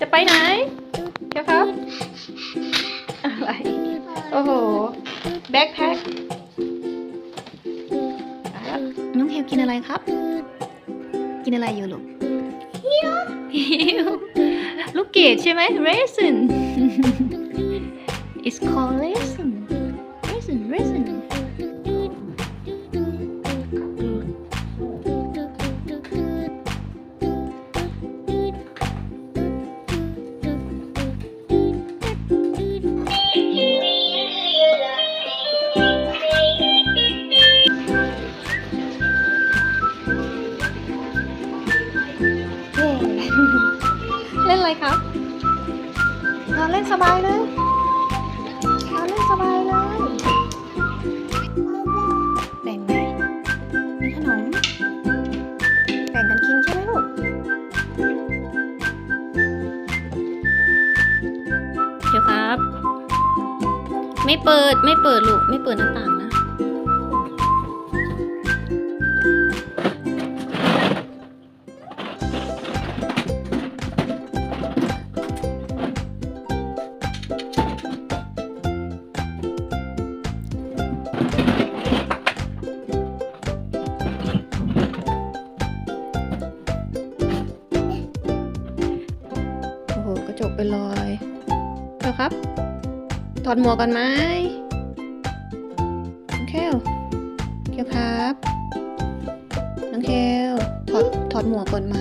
จะไปไหนเคียวครับอะไร โอ้โห แบ็คแพ็คน้องเคียวกินอะไรครับ กินอะไรอยู่ลูกฮิวลูกเกดใช่ไหม raisin it's called raisin raisin ครับนอนเล่นสบายเลยนอนเล่นสบายเลยแบ่งไหมมีขนมแบ่งกันกินใช่ไหมลูกเดี๋ยวครับ ไม่เปิดไม่เปิดลูกไม่เปิดหน้าต่างนะ โอ้โห กระจกเป็นรอยเดี๋ยวครับ ถอดหมวกกันไหมน้องแควเคียวครับ น้องแควถอด ถอดหมวกก่อนไหม